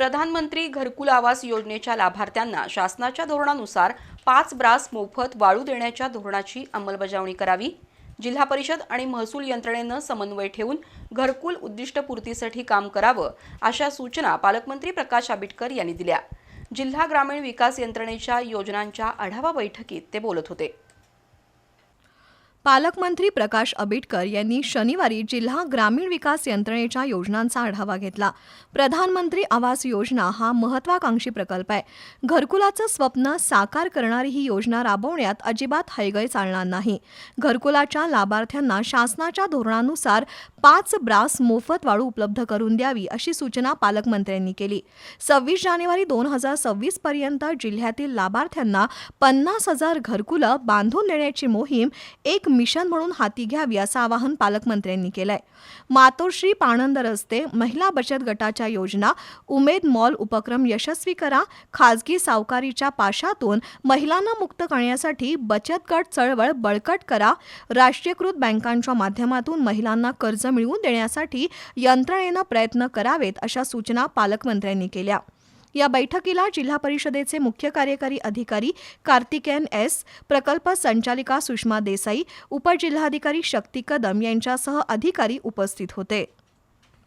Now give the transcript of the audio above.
प्रधानमंत्री घरकुल आवास योजनेच्या लाभार्थ्यांना शासनाच्या धोरणानुसार पाच ब्रास मोफत वाळू देण्याच्या धोरणाची अंमलबजावणी करावी. जिल्हा परिषद आणि महसूल यंत्रणेनं समन्वय ठेवून घरकुल उद्दिष्टपूर्तीसाठी काम करावं अशा सूचना पालकमंत्री प्रकाश आंबेडकर यांनी दिल्या. जिल्हा ग्रामीण विकास यंत्रणेच्या योजनांच्या आढावा बैठकीत ते बोलत होते. पालकमंत्री प्रकाश आंबेडकर यांनी शनिवारी जिल्हा ग्रामीण विकास यंत्रणेच्या योजनांचा आढावा घेतला. प्रधानमंत्री आवास योजना हा महत्वाकांक्षी प्रकल्प आहे. घरकुलाचं स्वप्न साकार करणारी ही योजना राबवण्यात अजिबात हयगय चालणार नाही. घरकुलाच्या लाभार्थ्यांना शासनाच्या धोरणानुसार पाच ब्रास मोफत वाळू उपलब्ध करून द्यावी अशी सूचना पालकमंत्र्यांनी केली. सव्वीस जानेवारी दोन हजार सव्वीस पर्यंत जिल्ह्यातील लाभार्थ्यांना पन्नास हजार घरकुलं बांधून देण्याची मोहीम एक मिशन म्हणून हाती घ्यावी असं आवाहन पालकमंत्र्यांनी केलंय. मातोश्री पाणंद रस्ते महिला बचत गटाच्या योजना उमेद मॉल उपक्रम यशस्वी करा खाजगी सावकारीच्या पाशातून महिलांना मुक्त करण्यासाठी बचत गट चळवळ बळकट करा राष्ट्रीयकृत बँकांच्या माध्यमातून महिलांना कर्ज मिळवून देण्यासाठी यंत्रणेनं प्रयत्न करावेत अशा सूचना पालकमंत्र्यांनी केल्या. या बैठकीला जिल्हा परिषदेचे मुख्य कार्यकारी अधिकारी कार्तिकेयन एस प्रकल्प संचालिका सुषमा देसाई उपजिल्हाधिकारी शक्ती कदम यांच्यासह अधिकारी उपस्थित होते.